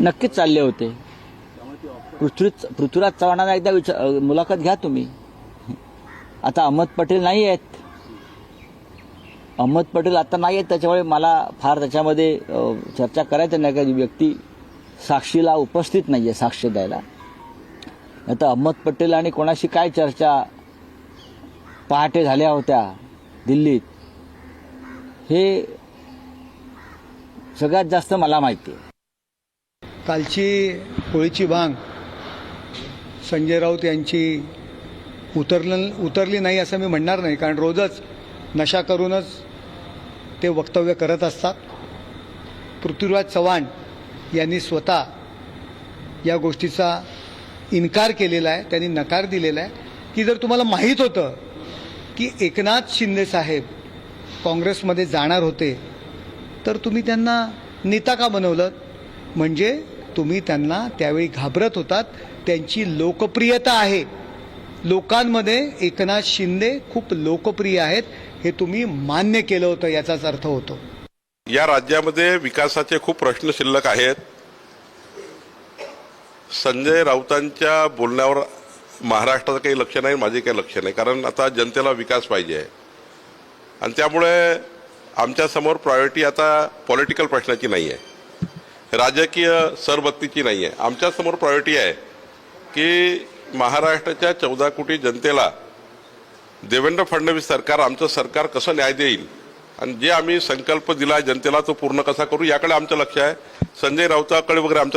नक्कीच चालले होते. पृथ्वी पृथ्वीराज चव्हाणांना एकदा विचार मुलाखत घ्या तुम्ही. आता अहमद पटेल नाही आहेत. अहमद पटेल आता नाही आहेत त्याच्यामुळे मला फार त्याच्यामध्ये चर्चा करायचं नाही का व्यक्ती साक्षीला उपस्थित नाही आहे साक्ष द्यायला. आता अहमद पटेल आणि कोणाशी काय चर्चा पहाटे झाल्या होत्या दिल्लीत हे सगळ्यात जास्त मला माहिती आहे. कालची होळीची भांग संजय राऊत यांची उतरलं उतरली नाही असं मी म्हणणार नाही कारण रोजच नशा करूनच ते वक्तव्य करत असतात. पृथ्वीराज चव्हाण यांनी स्वतः या गोष्टीचा इन्कार केलेला आहे त्यांनी नकार दिलेला आहे की जर तुम्हाला माहीत होतं की एकनाथ शिंदे साहेब काँग्रेसमध्ये जाणार होते तर तुम्ही त्यांना नेता का बनवलं म्हणजे तुम्ही त्यांना त्यावेळी घाबरत होतात. त्यांची लोकप्रियता आहे. लोकांमध्ये एकनाथ शिंदे खूप लोकप्रिय आहेत. हे तुम्ही मान्य केलं होतं याचाच अर्थ होतो. या राज्यामध्ये विकासाचे खूप प्रश्न शिल्लक आहेत. संजय राऊतांच्या बोलण्यावर महाराष्ट्राचं काही लक्ष नाही माझे काही लक्ष नाही. कारण आता जनतेला विकास पाहिजे आहे. आणि त्यामुळे आमच्यासमोर प्रायोरिटी आता पॉलिटिकल प्रश्नाची नाही आहे राजकीय सरबत्तीची नाही आहे आमच्यासमोर प्रायोरिटी आहे की महाराष्ट्राच्या चौदा कोटी जनतेला देवेंद्र फडणवीस सरकार आमचं सरकार कसं न्याय देईल? आणि जे आम्ही संकल्प दिला जनतेला तो पूर्ण कसा करू याकडे आमचं लक्ष आहे. संजय राऊताकडे वगैरे आमचं लक्ष